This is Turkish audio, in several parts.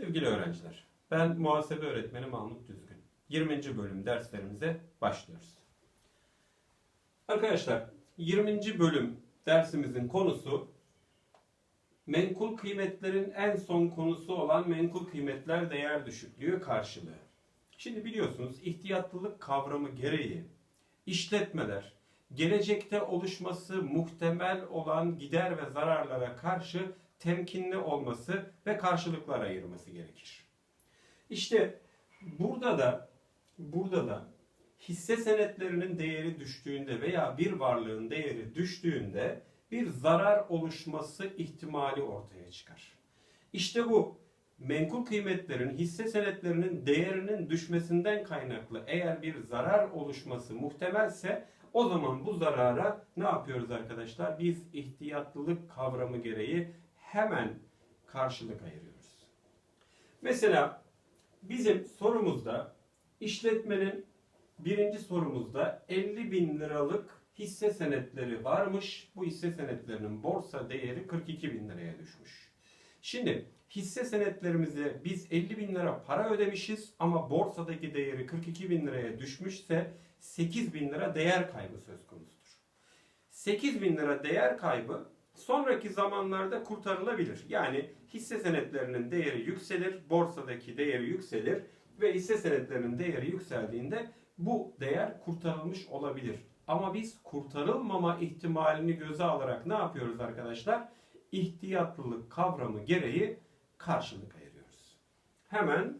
Sevgili öğrenciler, ben muhasebe öğretmeni Mahmut Düzgün. 20. bölüm derslerimize başlıyoruz. Arkadaşlar, 20. bölüm dersimizin konusu menkul kıymetlerin en son konusu olan menkul kıymetler değer düşüklüğü karşılığı. Şimdi biliyorsunuz ihtiyatlılık kavramı gereği işletmeler gelecekte oluşması muhtemel olan gider ve zararlara karşı temkinli olması ve karşılıklar ayırması gerekir. İşte burada da burada da hisse senetlerinin değeri düştüğünde veya bir varlığın değeri düştüğünde bir zarar oluşması ihtimali ortaya çıkar. İşte bu menkul kıymetlerin hisse senetlerinin değerinin düşmesinden kaynaklı eğer bir zarar oluşması muhtemelse o zaman bu zarara ne yapıyoruz arkadaşlar? Biz ihtiyatlılık kavramı gereği hemen karşılık ayırıyoruz. Mesela bizim sorumuzda işletmenin birinci sorumuzda 50 bin liralık hisse senetleri varmış. Bu hisse senetlerinin borsa değeri 42 bin liraya düşmüş. Şimdi hisse senetlerimize biz 50 bin lira para ödemişiz ama borsadaki değeri 42 bin liraya düşmüşse 8 bin lira değer kaybı söz konusudur. 8 bin lira değer kaybı sonraki zamanlarda kurtarılabilir. Yani hisse senetlerinin değeri yükselir, borsadaki değeri yükselir ve hisse senetlerinin değeri yükseldiğinde bu değer kurtarılmış olabilir. Ama biz kurtarılmama ihtimalini göze alarak ne yapıyoruz arkadaşlar? İhtiyatlılık kavramı gereği karşılık ayırıyoruz. Hemen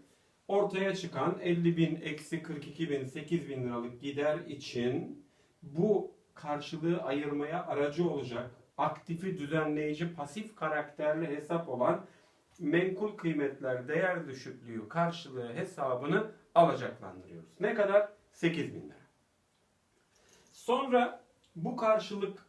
ortaya çıkan 50 bin eksi 42 bin 8 bin liralık gider için bu karşılığı ayırmaya aracı olacak aktifi düzenleyici pasif karakterli hesap olan menkul kıymetler değer düşüklüğü karşılığı hesabını alacaklandırıyoruz. Ne kadar? 8 bin lira. Sonra bu karşılık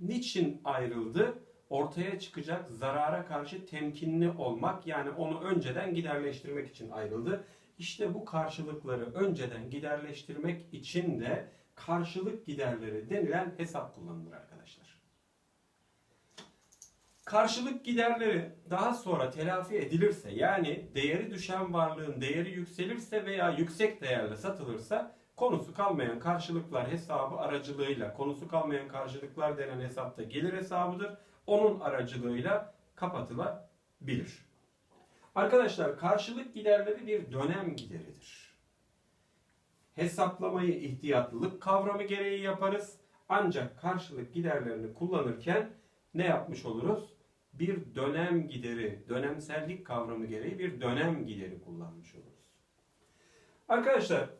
niçin ayrıldı? Ortaya çıkacak zarara karşı temkinli olmak yani onu önceden giderleştirmek için ayrıldı. İşte bu karşılıkları önceden giderleştirmek için de karşılık giderleri denilen hesap kullanılır arkadaşlar. Karşılık giderleri daha sonra telafi edilirse yani değeri düşen varlığın değeri yükselirse veya yüksek değerle satılırsa konusu kalmayan karşılıklar hesabı aracılığıyla konusu kalmayan karşılıklar denen hesapta gelir hesabıdır. Onun aracılığıyla kapatılabilir. Arkadaşlar karşılık giderleri bir dönem gideridir. Hesaplamayı ihtiyatlılık kavramı gereği yaparız. Ancak karşılık giderlerini kullanırken ne yapmış oluruz? Bir dönem gideri, dönemsellik kavramı gereği bir dönem gideri kullanmış oluruz. Arkadaşlar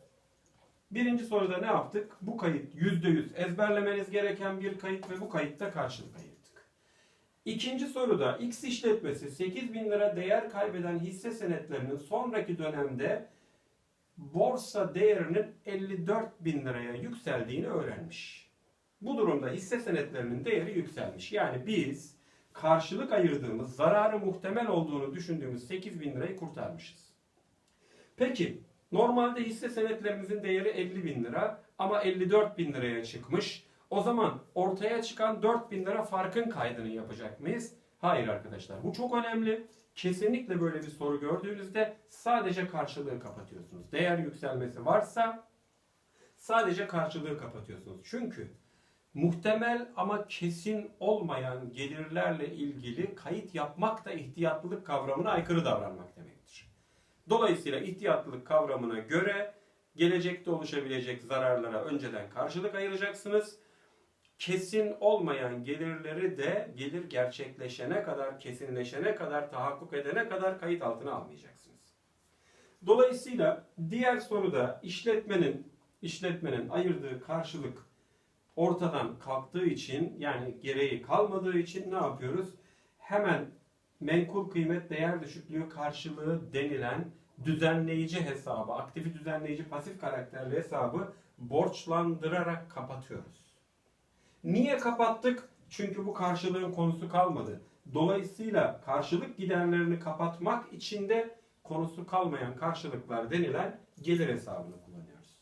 birinci soruda ne yaptık? Bu kayıt %100 ezberlemeniz gereken bir kayıt ve bu kayıtta karşılık ayırdık. İkinci soruda X işletmesi 8 bin lira değer kaybeden hisse senetlerinin sonraki dönemde borsa değerinin 54 bin liraya yükseldiğini öğrenmiş. Bu durumda hisse senetlerinin değeri yükselmiş. Yani biz karşılık ayırdığımız, zararı muhtemel olduğunu düşündüğümüz 8 bin lirayı kurtarmışız. Peki, normalde hisse senetlerimizin değeri 50 bin lira ama 54 bin liraya çıkmış. O zaman ortaya çıkan 4 bin lira farkın kaydını yapacak mıyız? Hayır arkadaşlar, bu çok önemli. Kesinlikle böyle bir soru gördüğünüzde sadece karşılığı kapatıyorsunuz. Değer yükselmesi varsa sadece karşılığı kapatıyorsunuz. Çünkü muhtemel ama kesin olmayan gelirlerle ilgili kayıt yapmak da ihtiyatlılık kavramına aykırı davranmak demektir. Dolayısıyla ihtiyatlılık kavramına göre gelecekte oluşabilecek zararlara önceden karşılık ayıracaksınız. Kesin olmayan gelirleri de gelir gerçekleşene kadar, kesinleşene kadar, tahakkuk edene kadar kayıt altına almayacaksınız. Dolayısıyla diğer soruda işletmenin işletmenin ayırdığı karşılık ortadan kalktığı için yani gereği kalmadığı için ne yapıyoruz? Hemen menkul kıymet değer düşüklüğü karşılığı denilen düzenleyici hesabı, aktifi düzenleyici pasif karakterli hesabı borçlandırarak kapatıyoruz. Niye kapattık? Çünkü bu karşılığın konusu kalmadı. Dolayısıyla karşılık giderlerini kapatmak için de konusu kalmayan karşılıklar denilen gelir hesabını kullanıyoruz.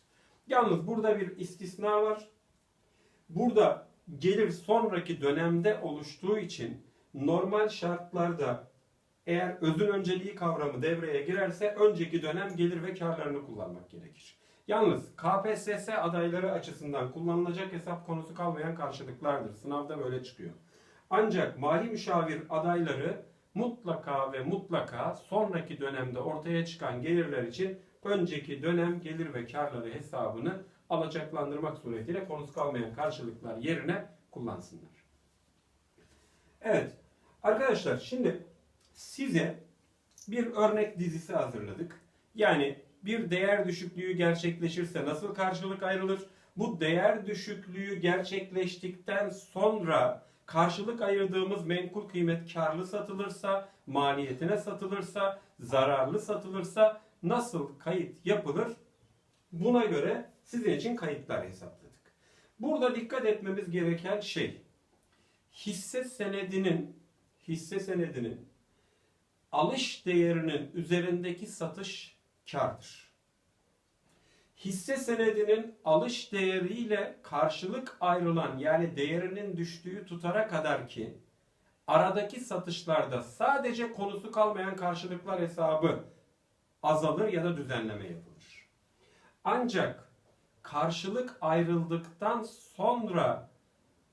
Yalnız burada bir istisna var. Burada gelir sonraki dönemde oluştuğu için normal şartlarda eğer özün önceliği kavramı devreye girerse önceki dönem gelir ve karlarını kullanmak gerekir. Yalnız KPSS adayları açısından kullanılacak hesap konusu kalmayan karşılıklardır. Sınavda böyle çıkıyor. Ancak mali müşavir adayları mutlaka ve mutlaka sonraki dönemde ortaya çıkan gelirler için önceki dönem gelir ve karları hesabını alacaklandırmak suretiyle konusu kalmayan karşılıklar yerine kullansınlar. Evet arkadaşlar şimdi size bir örnek dizisi hazırladık. Yani bir değer düşüklüğü gerçekleşirse nasıl karşılık ayrılır? Bu değer düşüklüğü gerçekleştikten sonra karşılık ayırdığımız menkul kıymet karlı satılırsa, maliyetine satılırsa, zararlı satılırsa nasıl kayıt yapılır? Buna göre sizin için kayıtlar hesapladık. Burada dikkat etmemiz gereken şey hisse senedinin hisse senedinin alış değerinin üzerindeki satış kardır. Hisse senedinin alış değeriyle karşılık ayrılan yani değerinin düştüğü tutara kadar ki aradaki satışlarda sadece konusu kalmayan karşılıklar hesabı azalır ya da düzenleme yapılır. Ancak karşılık ayrıldıktan sonra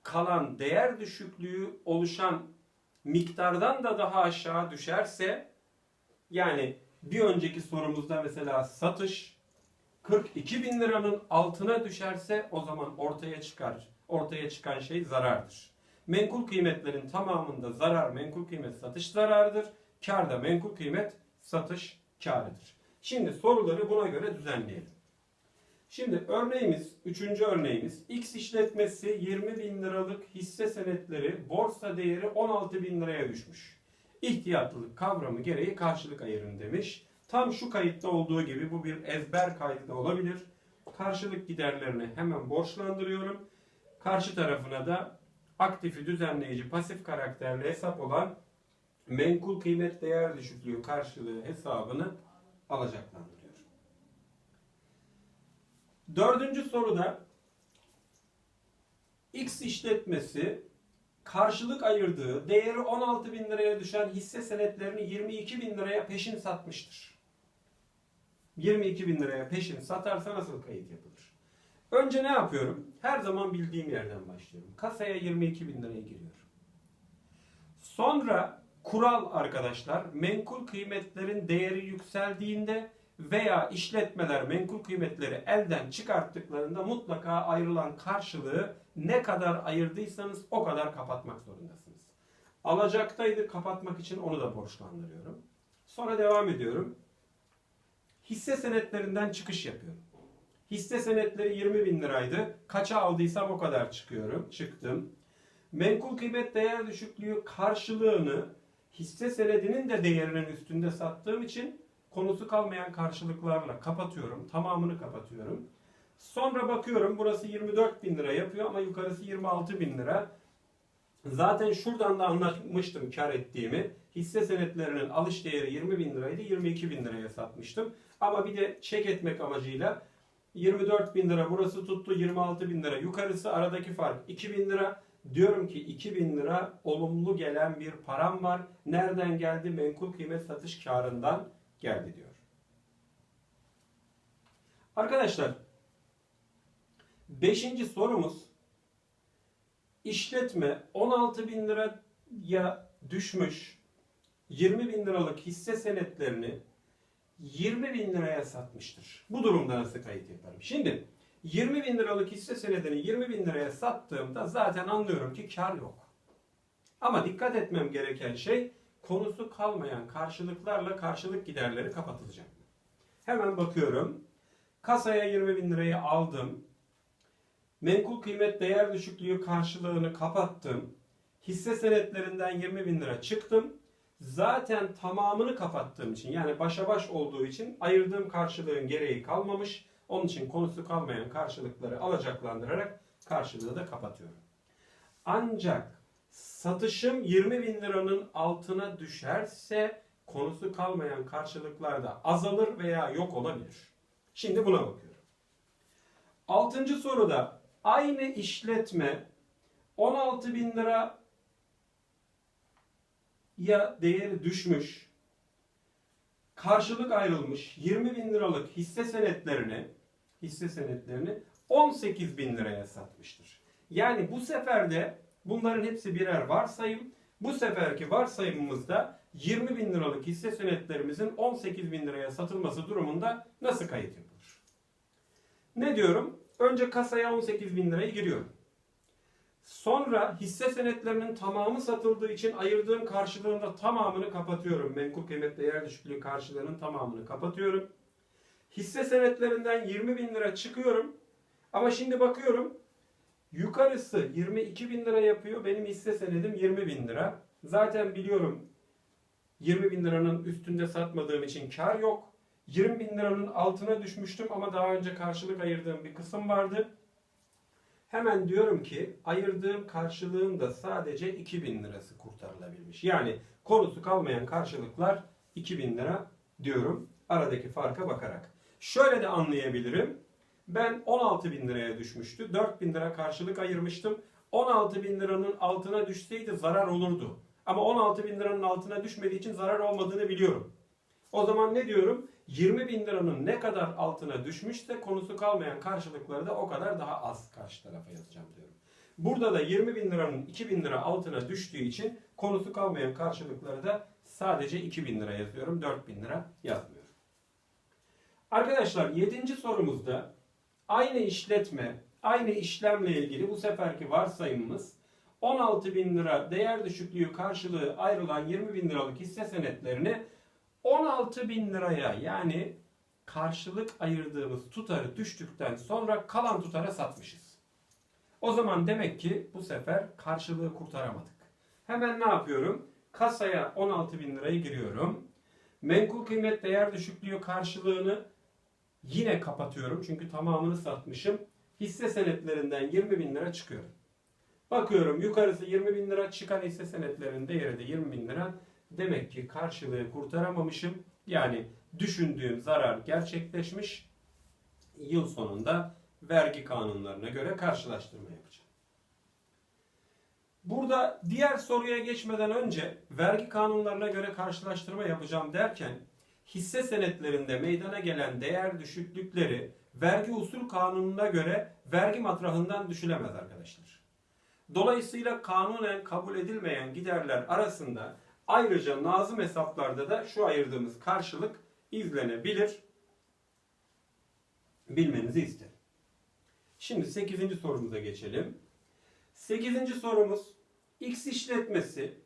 kalan değer düşüklüğü oluşan miktardan da daha aşağı düşerse yani bir önceki sorumuzda mesela satış 42 bin liranın altına düşerse o zaman ortaya çıkar. Ortaya çıkan şey zarardır. Menkul kıymetlerin tamamında zarar menkul kıymet satış zararıdır. Kar da menkul kıymet satış karıdır. Şimdi soruları buna göre düzenleyelim. Şimdi örneğimiz, üçüncü örneğimiz X işletmesi 20 bin liralık hisse senetleri borsa değeri 16 bin liraya düşmüş. İhtiyatlılık kavramı gereği karşılık ayırın demiş. Tam şu kayıtta olduğu gibi bu bir ezber kaydı da olabilir. Karşılık giderlerini hemen borçlandırıyorum. Karşı tarafına da aktifi düzenleyici pasif karakterli hesap olan menkul kıymet değer düşüklüğü karşılığı hesabını alacaklandırıyorum. Dördüncü soruda X işletmesi karşılık ayırdığı değeri 16 bin liraya düşen hisse senetlerini 22 bin liraya peşin satmıştır. 22 bin liraya peşin satarsa nasıl kayıt yapılır? Önce ne yapıyorum? Her zaman bildiğim yerden başlıyorum. Kasaya 22 bin liraya giriyorum. Sonra kural arkadaşlar menkul kıymetlerin değeri yükseldiğinde veya işletmeler menkul kıymetleri elden çıkarttıklarında mutlaka ayrılan karşılığı ne kadar ayırdıysanız o kadar kapatmak zorundasınız. Alacaktaydı kapatmak için onu da borçlandırıyorum. Sonra devam ediyorum. Hisse senetlerinden çıkış yapıyorum. Hisse senetleri 20 bin liraydı. Kaça aldıysam o kadar çıkıyorum. Çıktım. Menkul kıymet değer düşüklüğü karşılığını hisse senedinin de değerinin üstünde sattığım için konusu kalmayan karşılıklarla kapatıyorum. Tamamını kapatıyorum. Sonra bakıyorum burası 24 bin lira yapıyor ama yukarısı 26 bin lira. Zaten şuradan da anlatmıştım kar ettiğimi. Hisse senetlerinin alış değeri 20 bin liraydı 22 bin liraya satmıştım. Ama bir de çek etmek amacıyla 24 bin lira burası tuttu 26 bin lira yukarısı aradaki fark 2 bin lira. Diyorum ki 2000 lira olumlu gelen bir param var. Nereden geldi? Menkul kıymet satış karından geldi diyor. Arkadaşlar beşinci sorumuz işletme 16 bin liraya düşmüş 20 bin liralık hisse senetlerini 20 bin liraya satmıştır. Bu durumda nasıl kayıt yaparım? Şimdi 20 bin liralık hisse senedini 20 bin liraya sattığımda zaten anlıyorum ki kar yok. Ama dikkat etmem gereken şey konusu kalmayan karşılıklarla karşılık giderleri kapatılacak. Hemen bakıyorum. Kasaya 20 bin lirayı aldım. Menkul kıymet değer düşüklüğü karşılığını kapattım. Hisse senetlerinden 20 bin lira çıktım. Zaten tamamını kapattığım için yani başa baş olduğu için ayırdığım karşılığın gereği kalmamış. Onun için konusu kalmayan karşılıkları alacaklandırarak karşılığı da kapatıyorum. Ancak satışım 20 bin liranın altına düşerse konusu kalmayan karşılıklar da azalır veya yok olabilir. Şimdi buna bakıyorum. Altıncı soruda aynı işletme 16 bin lira ya değeri düşmüş, karşılık ayrılmış 20 bin liralık hisse senetlerini hisse senetlerini 18 bin liraya satmıştır. Yani bu sefer de bunların hepsi birer varsayım. Bu seferki varsayımımızda 20 bin liralık hisse senetlerimizin 18 bin liraya satılması durumunda nasıl kayıt yapılır? Ne diyorum? Önce kasaya 18 bin lirayı giriyorum. Sonra hisse senetlerinin tamamı satıldığı için ayırdığım karşılığında tamamını kapatıyorum. Menkul kıymet değer düşüklüğü karşılığının tamamını kapatıyorum. Hisse senetlerinden 20 bin lira çıkıyorum. Ama şimdi bakıyorum yukarısı 22 bin lira yapıyor. Benim hisse senedim 20 bin lira. Zaten biliyorum 20 bin liranın üstünde satmadığım için kar yok. 20 bin liranın altına düşmüştüm ama daha önce karşılık ayırdığım bir kısım vardı. Hemen diyorum ki ayırdığım karşılığın da sadece 2000 lirası kurtarılabilmiş. Yani konusu kalmayan karşılıklar 2000 lira diyorum aradaki farka bakarak. Şöyle de anlayabilirim. Ben 16 bin liraya düşmüştü. 4 bin lira karşılık ayırmıştım. 16 bin liranın altına düşseydi zarar olurdu. Ama 16 bin liranın altına düşmediği için zarar olmadığını biliyorum. O zaman ne diyorum? 20 bin liranın ne kadar altına düşmüşse konusu kalmayan karşılıkları da o kadar daha az karşı tarafa yazacağım diyorum. Burada da 20 bin liranın 2 bin lira altına düştüğü için konusu kalmayan karşılıkları da sadece 2 bin lira yazıyorum. 4 bin lira yazmıyorum. Arkadaşlar 7. sorumuzda aynı işletme, aynı işlemle ilgili bu seferki varsayımımız 16 bin lira değer düşüklüğü karşılığı ayrılan 20 bin liralık hisse senetlerini 16 bin liraya yani karşılık ayırdığımız tutarı düştükten sonra kalan tutara satmışız. O zaman demek ki bu sefer karşılığı kurtaramadık. Hemen ne yapıyorum? Kasaya 16 bin lirayı giriyorum. Menkul kıymet değer düşüklüğü karşılığını yine kapatıyorum. Çünkü tamamını satmışım. Hisse senetlerinden 20 bin lira çıkıyor. Bakıyorum yukarısı 20 bin lira çıkan hisse senetlerinin değeri de 20 bin lira. Demek ki karşılığı kurtaramamışım. Yani düşündüğüm zarar gerçekleşmiş. Yıl sonunda vergi kanunlarına göre karşılaştırma yapacağım. Burada diğer soruya geçmeden önce vergi kanunlarına göre karşılaştırma yapacağım derken hisse senetlerinde meydana gelen değer düşüklükleri vergi usul kanununa göre vergi matrahından düşülemez arkadaşlar. Dolayısıyla kanunen kabul edilmeyen giderler arasında ayrıca nazım hesaplarda da şu ayırdığımız karşılık izlenebilir. Bilmenizi isterim. Şimdi 8. sorumuza geçelim. 8. sorumuz X işletmesi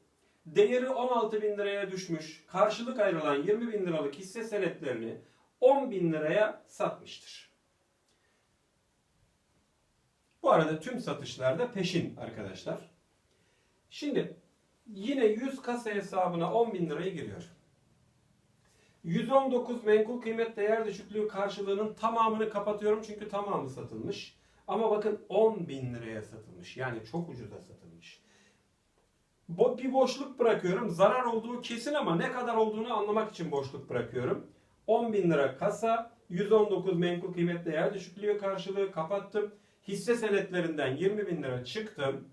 değeri 16 bin liraya düşmüş karşılık ayrılan 20 bin liralık hisse senetlerini 10 bin liraya satmıştır. Bu arada tüm satışlarda peşin arkadaşlar. Şimdi yine 100 kasa hesabına 10 bin lirayı giriyor. 119 menkul kıymet değer düşüklüğü karşılığının tamamını kapatıyorum çünkü tamamı satılmış. Ama bakın 10 bin liraya satılmış. Yani çok ucuza satılmış. Bo bir boşluk bırakıyorum. Zarar olduğu kesin ama ne kadar olduğunu anlamak için boşluk bırakıyorum. 10 bin lira kasa, 119 menkul kıymet değer düşüklüğü karşılığı kapattım. Hisse senetlerinden 20 bin lira çıktım.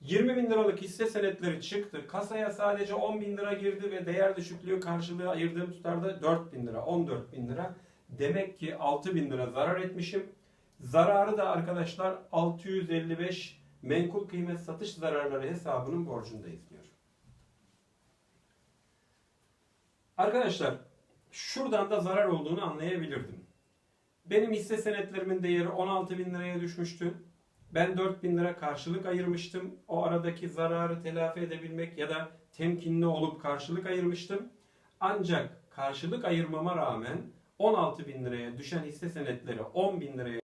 20 bin liralık hisse senetleri çıktı. Kasaya sadece 10 bin lira girdi ve değer düşüklüğü karşılığı ayırdığım tutarda 4 bin lira, 14 bin lira. Demek ki 6 bin lira zarar etmişim. Zararı da arkadaşlar 655 menkul kıymet satış zararları hesabının borcundayız diyor. Arkadaşlar şuradan da zarar olduğunu anlayabilirdim. Benim hisse senetlerimin değeri 16 bin liraya düşmüştü. Ben 4 bin lira karşılık ayırmıştım. O aradaki zararı telafi edebilmek ya da temkinli olup karşılık ayırmıştım. Ancak karşılık ayırmama rağmen 16 bin liraya düşen hisse senetleri 10 bin liraya